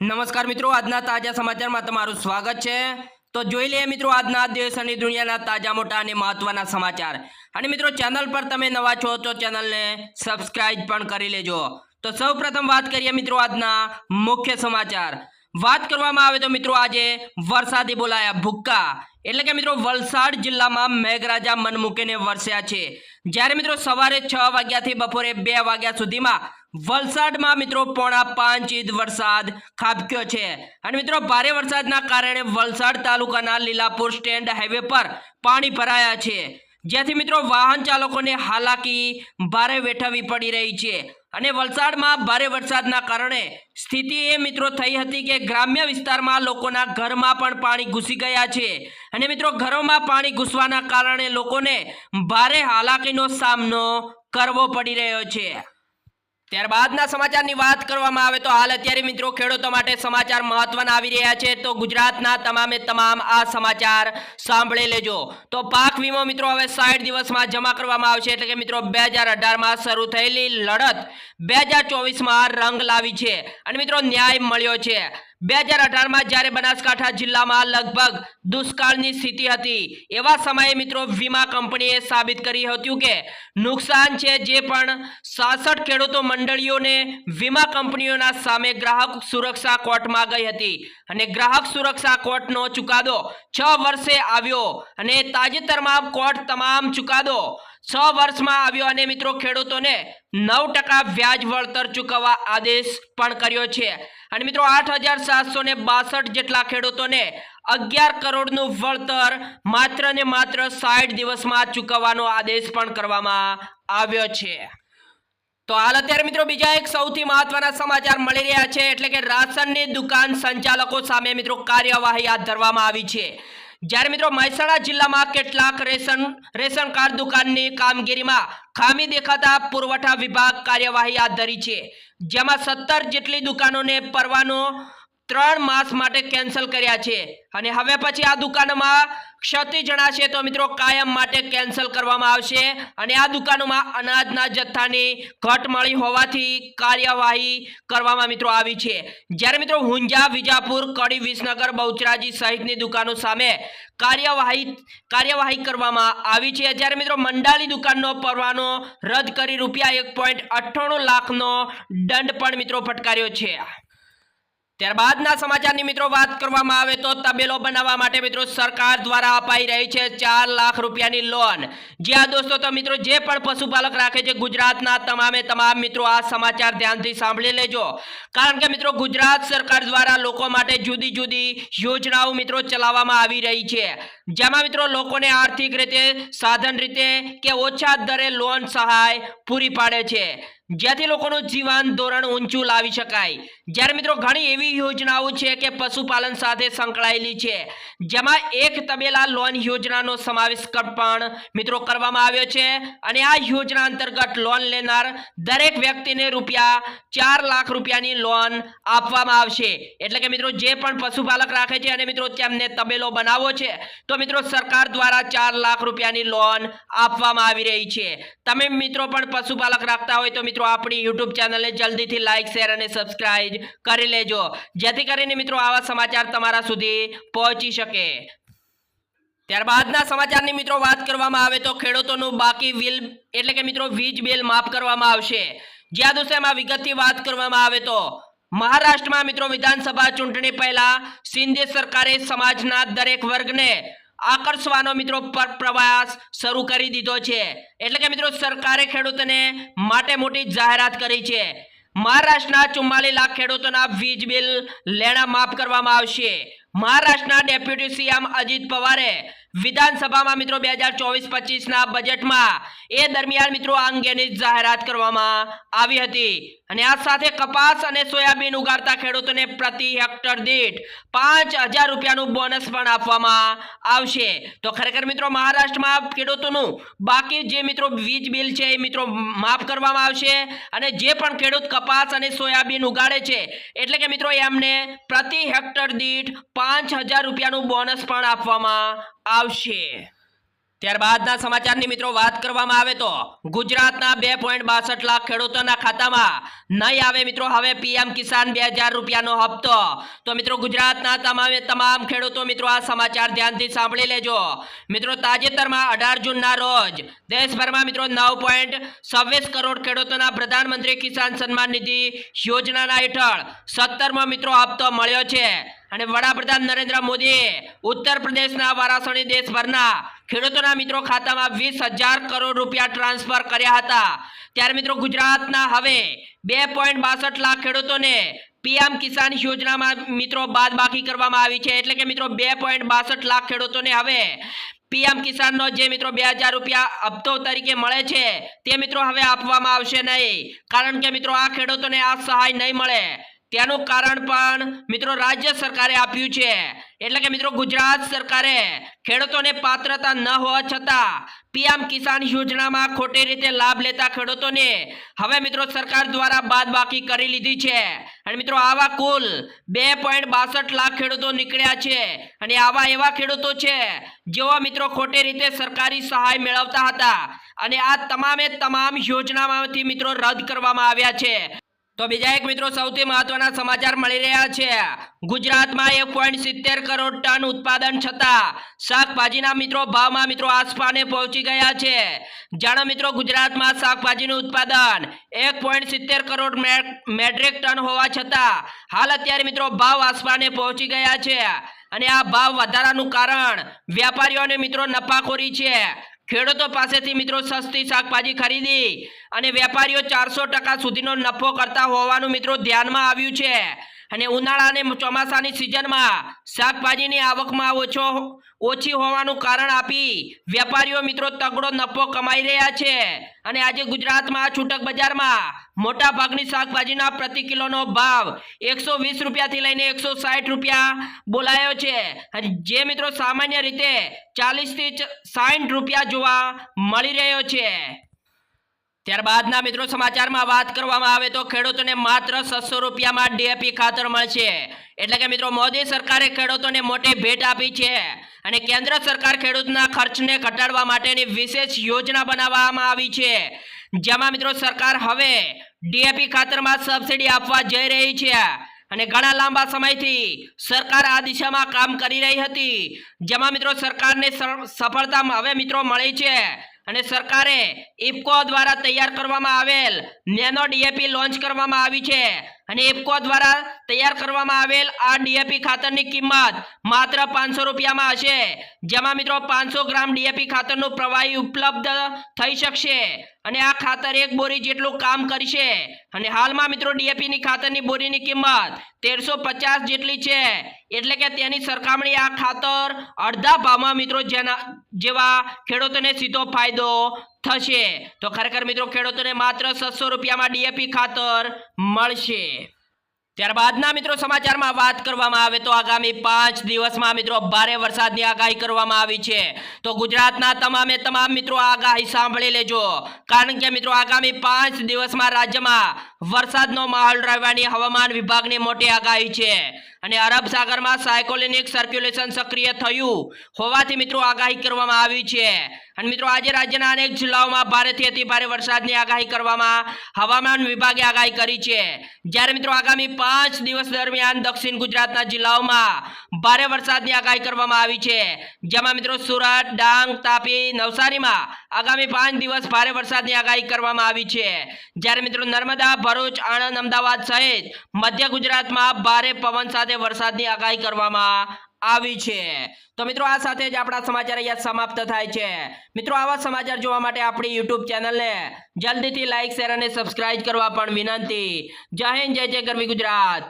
નમસ્કાર મિત્રો, આજના તાજા સમાચારમાં તમારું સ્વાગત છે. તો જોઈ લઈએ મિત્રો, આજના દેશ અને દુનિયાના તાજા, મોટા અને મહત્વના સમાચાર. અને મિત્રો, ચેનલ પર તમે નવા છો તો ચેનલને સબસ્ક્રાઇબ પણ કરી લેજો. તો સૌપ્રથમ વાત કરીએ મિત્રો, આજના મુખ્ય સમાચાર. વાત કરવામાં આવે તો મિત્રો, આજે વરસાદી બોલાયા ભૂક્કા. એટલે કે મિત્રો, વલસાડ જિલ્લામાં મેઘરાજા મન મૂકીને વરસ્યા છે. જ્યારે મિત્રો, સવારે છ વાગ્યાથી બપોરે બે વાગ્યા સુધીમાં વલસાડમાં મિત્રો પોણા પાંચ ઇંચ વરસાદ ખાબક્યો છે. અને મિત્રો ભારે વરસાદના કારણે વલસાડ તાલુકાના લીલાપુર સ્ટેન્ડ હાઈવે પર પાણી ભરાયા છે. જેથી મિત્રો વાહન ચાલકોને હાલાકી ભારે વેઠવી પડી રહી છે. અને વલસાડમાં ભારે વરસાદના કારણે સ્થિતિ એ મિત્રો થઈ હતી કે ગ્રામ્ય વિસ્તારમાં લોકોના ઘરમાં પણ પાણી ઘૂસી ગયા છે. અને મિત્રો ઘરોમાં પાણી ઘૂસવાના કારણે લોકોને ભારે હાલાકીનો સામનો કરવો પડી રહ્યો છે. ત્યારબાદના સમાચારની વાત કરવામાં આવે તો હાલ અત્યારે મિત્રો ખેડૂતો માટે સમાચાર મહત્વના આવી રહ્યા છે. તો ગુજરાતના તમામે તમામ આ સમાચાર સાંભળી લેજો. તો પાક વીમો મિત્રો હવે સાઠ દિવસમાં જમા કરવામાં આવશે. એટલે કે મિત્રો બે હજાર અઢારમાં શરૂ થયેલી લડત બે હજાર ચોવીસમાં રંગ લાવી છે. અને મિત્રો ન્યાય મળ્યો છે. બે હજાર અઢારમાં જ્યારે બનાસકાંઠા જિલ્લામાં લગભગ દુષ્કાળની સ્થિતિ હતી, એવા સમયે મિત્રો વીમા કંપનીએ સાબિત કર્યું હતું કે નુકસાન છે જે પણ સાસઠ ખેડૂતો મંડળીઓને વીમા કંપનીઓના સામે ગ્રાહક સુરક્ષા કોર્ટમાં ગઈ હતી અને ગ્રાહક સુરક્ષા કોર્ટનો ચુકાદો છ વર્ષે આવ્યો અને તાજેતરમાં કોર્ટ તમામ ચુકાદો છ વર્ષમાં આવ્યો અને મિત્રો ખેડૂતોને નવ ટકા વ્યાજ વળતર ચૂકવવા આદેશ પણ કર્યો છે. અને મિત્રો આઠ હજાર સાતસો બાસઠ જેટલા ખેડૂતોને અગિયાર કરોડનું વળતર માત્ર ને માત્ર સાઠ દિવસમાં ચૂકવવાનો આદેશ પણ કરવામાં આવ્યો છે. તો હાલ અત્યારે મિત્રો બીજા એક સૌથી મહત્વના સમાચાર મળી રહ્યા છે. એટલે કે રાશનની દુકાન સંચાલકો સામે મિત્રો કાર્યવાહી હાથ ધરવામાં આવી છે. જ્યારે મિત્રો મહેસાણા જિલ્લામાં કેટલાક રેશન રેશન કાર્ડ દુકાનની કામગીરીમાં ખામી દેખાતા પુરવઠા વિભાગ કાર્યવાહી હાથ ધરી છે. જેમાં સત્તર જેટલી દુકાનોને પરવાનો ત્રણ માસ માટે કેન્સલ કર્યા છે. અને હવે પછી આ દુકાનોમાં ક્ષતિ જણાશે તો મિત્રો કાયમ માટે કેન્સલ કરવામાં આવશે. અને આ દુકાનોમાં અનાજના જથ્થાની ઘટ મળી હોવાથી કાર્યવાહી કરવામાં મિત્રો આવી છે. જ્યારે મિત્રો હુંજા, વિજાપુર, કડી, વિસનગર, બહુચરાજી સહિતની દુકાનો સામે કાર્યવાહી કાર્યવાહી કરવામાં આવી છે. જ્યારે મિત્રો મંડાલી દુકાનનો પરવાનો રદ કરી રૂપિયા એક પોઈન્ટ અઠ્ઠાણું લાખનો દંડ પણ મિત્રો ફટકાર્યો છે. ત્યારબાદના સમાચારની મિત્રો વાત કરવામાં આવે તો તબેલો બનાવવા માટે મિત્રો સરકાર દ્વારા અપાઈ રહી છે ચાર લાખ રૂપિયાની લોન. જ્યાં દોસ્તો, તો મિત્રો જે પણ પશુપાલક રાખે છે ગુજરાતના તમામે તમામ મિત્રો આ સમાચાર ધ્યાનથી સાંભળી લેજો. કારણ કે મિત્રો ગુજરાત સરકાર દ્વારા લોકો માટે જુદી જુદી યોજનાઓ મિત્રો ચલાવવામાં આવી રહી છે. જેમાં મિત્રો લોકોને આર્થિક રીતે, સાધન રીતે કે ઓછા દરે લોન સહાય પૂરી પાડે છે. જેથી લોકોનું જીવન ધોરણ ઊંચું લાવી શકાય. જ્યારે મિત્રો ઘણી એવી યોજનાઓ છે કે પશુપાલન સાથે સંકળાયેલી છે. જેમાં એક તબેલા લોન યોજનાનો સમાવેશ પણ મિત્રો કરવામાં આવ્યો છે. અને આ યોજના અંતર્ગત લોન લેનાર દરેક વ્યક્તિને રૂપિયા ચાર લાખ રૂપિયાની લોન આપવામાં આવશે. એટલે કે મિત્રો જે પણ પશુપાલક રાખે છે અને મિત્રો તેમને તબેલો બનાવવો છે, તો મિત્રો સરકાર દ્વારા ચાર લાખ રૂપિયાની લોન આપવામાં આવી રહી છે. તમે મિત્રો પણ પશુપાલક રાખતા હોય તો મિત્રો આપણી યુટ્યુબ ચેનલને જલ્દીથી લાઇક શેર અને સબસ્ક્રાઇબ કરી લેજો. જેથી કરીને મિત્રો, આવા સમાચાર તમારા સુધી પહોંચી શકે. ત્યારબાદના સમાચારની મિત્રો, વાત કરવામાં આવે તો ખેડૂતોનું બાકી વિલ, એટલે કે મિત્રો, વીજ બિલ માફ કરવામાં આવશે. જ્યાં દોસ્તોમાં વિગતથી વાત કરવામાં આવે તો, મહારાષ્ટ્રમાં મિત્રો, વિધાનસભા ચૂંટણી પહેલા શિંદે સરકારે સમાજના દરેક વર્ગને આકર્ષવાનો મિત્રો પર પ્રવાસ શરૂ કરી દીધો છે. એટલે કે મિત્રો સરકારે ખેડૂતોને માટે મોટી જાહેરાત કરી છે. મહારાષ્ટ્રના ચુમ્માલીસ લાખ ખેડૂતોના વીજ બિલ લેણા માફ કરવામાં આવશે. મહારાષ્ટ્રના ડેપ્યુટી સીએમ અજીત પવારે વિધાનસભામાં મિત્રો બે હજાર ચોવીસ પચીસના બજેટમાં એ દરમિયાન મિત્રો આ અંગેની જાહેરાત કરવામાં આવી હતી. અને આ સાથે કપાસ અને સોયાબીન ઉગાડતા ખેડૂતોને પ્રતિ હેક્ટર દીઠ પાંચ હજાર રૂપિયાનું બોનસ પણ આપવામાં આવશે. તો ખરેખર મિત્રો મહારાષ્ટ્રમાં ખેડૂતોનું બાકી જે મિત્રો વીજ બિલ છે એ મિત્રો માફ કરવામાં આવશે. અને જે પણ ખેડૂત કપાસ અને સોયાબીન ઉગાડે છે, એટલે કે મિત્રો એમને પ્રતિ હેક્ટર દીઠ પાંચ હજાર રૂપિયાનું બોનસ પણ આપવામાં આવશે. ત્યારબાદના સમાચારની મિત્રો વાત કરવામાં આવે તો ગુજરાતના બે પોઈન્ટ બાસઠ લાખ ખેડૂતોના ખાતામાં નહીં આવે મિત્રો. હવે પીએમ કિસાન બે હજાર રૂપિયાનો હપ્તો. તો મિત્રો ગુજરાતના તમામે તમામ ખેડૂતો મિત્રો આ સમાચાર ધ્યાનથી સાંભળી લેજો. મિત્રો તાજેતરમાં અઢાર જૂનના રોજ દેશભરમાં મિત્રો નવ પોઈન્ટ છવ્વીસ કરોડ ખેડૂતોના પ્રધાનમંત્રી કિસાન સન્માન નિધિ યોજનાના હેઠળ સત્તરમો મિત્રો હપ્તો મળ્યો છે. અને વડાપ્રધાન નરેન્દ્ર મોદીએ ઉત્તર પ્રદેશના વારાસણી દેશભરના ખેડૂતોના મિત્રો ખાતામાં વીસ હજાર કરોડ રૂપિયા ટ્રાન્સફર કર્યા હતા. ત્યારે મિત્રો ગુજરાતના હવે બે પોઈન્ટ બાસઠ લાખ ખેડૂતોને પીએમ કિસાન યોજનામાં મિત્રો બાદબાકી કરવામાં આવી છે. એટલે કે મિત્રો બે પોઈન્ટ બાસઠ લાખ ખેડૂતોને હવે પીએમ કિસાનનો જે મિત્રો બે હજાર રૂપિયા હપ્તો તરીકે મળે છે, તે મિત્રો હવે આપવામાં આવશે નહીં. કારણ કે મિત્રો આ ખેડૂતોને આ સહાય નહીં મળે. તેનું કારણ પણ મિત્રો રાજ્ય સરકારે આપ્યું છે. એટલે કે મિત્રો ગુજરાત સરકારે ખેડૂતોને પાત્રતા ન હોવા છતાં પીએમ કિસાન યોજનામાં ખોટી રીતે લાભ લેતા ખેડૂતોને હવે મિત્રો સરકાર દ્વારા બાદબાકી કરી લીધી છે. અને મિત્રો આવા કુલ બે લાખ ખેડૂતો નીકળ્યા છે. અને આવા એવા ખેડૂતો છે જેઓ મિત્રો ખોટી રીતે સરકારી સહાય મેળવતા હતા. અને આ તમામે તમામ યોજનામાંથી મિત્રો રદ કરવામાં આવ્યા છે. તો બીજા એક મિત્રો સૌથી મહત્વના સમાચાર મળી રહ્યા છે. ગુજરાતમાં એક પોઈન્ટ સિત્તેર કરોડ ટન ઉત્પાદન છતાં શાકભાજીના મિત્રો ભાવમાં મિત્રો આસપાને પહોંચી ગયા છે. જાણો મિત્રો ગુજરાતમાં શાકભાજીનું ઉત્પાદન એક પોઈન્ટ સિત્તેર કરોડ મેટ્રિક ટન હોવા છતાં હાલ અત્યારે મિત્રો ભાવ આસપાને પહોંચી ગયા છે. અને આ ભાવ વધારાનું કારણ વેપારીઓને મિત્રો નફાખોરી છે. ખેડૂતો પાસેથી મિત્રો સસ્તી શાકભાજી ખરીદી અને વેપારીઓ ચારસો સુધીનો નફો કરતા હોવાનું મિત્રો ધ્યાનમાં આવ્યું છે. અને ઉનાળા અને ચોમાસાની સિઝનમાં શાકભાજીની આવકમાં ઓછો ઓછી હોવાનું કારણ આપી વેપારીઓ મિત્રો તગડો નફો કમાઈ રહ્યા છે. અને આજે ગુજરાતમાં છૂટક બજારમાં મોટા ભાગની શાકભાજીના પ્રતિ કિલોનો ભાવ એકસો વીસ રૂપિયાથી લઈને એકસો સાઠ રૂપિયા બોલાયો છે. જે મિત્રો સામાન્ય રીતે ચાલીસથી સાઠ રૂપિયા જોવા મળી રહ્યો છે. ત્યારબાદના મિત્રો સમાચારમાં વાત કરવામાં આવે તો ખેડૂતોને માત્ર છસો રૂપિયામાં ડીએપી ખાતર મળશે. એટલે કે મિત્રો મોદી સરકારે ખેડૂતોને મોટી ભેટ આપી છે અને કેન્દ્ર સરકાર ખેડૂતના ખર્ચને ઘટાડવા માટેની વિશેષ યોજના બનાવવામાં આવી છે. જેમાં મિત્રો સરકાર હવે ડીએપી ખાતરમાં સબસિડી આપવા જઈ રહી છે અને ઘણા લાંબા સમયથી સરકાર આ દિશામાં કામ કરી રહી હતી. જેમાં મિત્રો સરકારને સર- સફળતા હવે મિત્રો મળી છે. અને સરકારે ઇફકો દ્વારા તૈયાર કરવામાં આવેલ નેનો ડીએપી લોન્ચ કરવામાં આવી છે. અને એપકો દ્વારા તૈયાર કરવામાં આવેલ આ ડીએપી ખાતરની કિંમત માત્ર પાંચસો રૂપિયામાં હશે. જેમાં મિત્રો પાંચસો ગ્રામ ડીએપી ખાતરનું પ્રવાહી ઉપલબ્ધ થઈ શકશે અને આ ખાતર એક બોરી જેટલું કામ કરશે. અને હાલમાં મિત્રો ડીએપીની ખાતરની બોરીની કિંમત તેરસો પચાસ જેટલી છે. એટલે કે તેની સરખામણી આ ખાતર અડધા ભાવમાં મિત્રો જેના જેવા ખેડૂતોને સીધો ફાયદો થશે. તો ખરેખર મિત્રો ખેડૂતોને માત્ર છસો રૂપિયામાં ડીએપી ખાતર મળશે. ત્યારબાદના મિત્રો સમાચારમાં વાત કરવામાં આવે તો આગામી પાંચ દિવસમાં મિત્રો ભારે વરસાદની આગાહી કરવામાં આવી છે. તો ગુજરાતના તમામે તમામ મિત્રો આગાહી સાંભળી લેજો. કારણ કે મિત્રો આગામી પાંચ દિવસમાં રાજ્યમાં વરસાદનો માહોલ રહેવાની હવામાન વિભાગની મોટી આગાહી છે. અને અરબ સાગરમાં સાયકોલિનિક સર્ક્યુલેશન સક્રિય થયું હોવાથી મિત્રો આગાહી કરવામાં આવી છે. અને મિત્રો આજે રાજ્યના અનેક જિલ્લાઓમાં ભારેથી અતિ ભારે વરસાદની આગાહી કરવામાં હવામાન વિભાગે આગાહી કરી છે. જ્યારે મિત્રો આગામી પાંચ દિવસ દરમિયાન દક્ષિણ ગુજરાતના જિલ્લાઓમાં ભારે વરસાદની આગાહી કરવામાં આવી છે. જેમાં મિત્રો સુરત, ડાંગ, તાપી, નવસારીમાં આગામી પાંચ દિવસ ભારે વરસાદની આગાહી કરવામાં આવી છે. જ્યારે મિત્રો નર્મદા ભરૂચ, આણંદ, અમદાવાદ સહિત મધ્ય ગુજરાતમાં ભારે પવન સાથે વરસાદની આગાહી કરવામાં આવી છે. તો મિત્રો, આ સાથે જ આપણા સમાચાર અહીંયા સમાપ્ત થાય છે. મિત્રો, આવા સમાચાર જોવા માટે આપણી યુટ્યુબ ચેનલને જલ્દીથી લાઇક શેર અને સબસ્ક્રાઇબ કરવા પણ વિનંતી. જય હિન્દ, જય જય ગરવી ગુજરાત.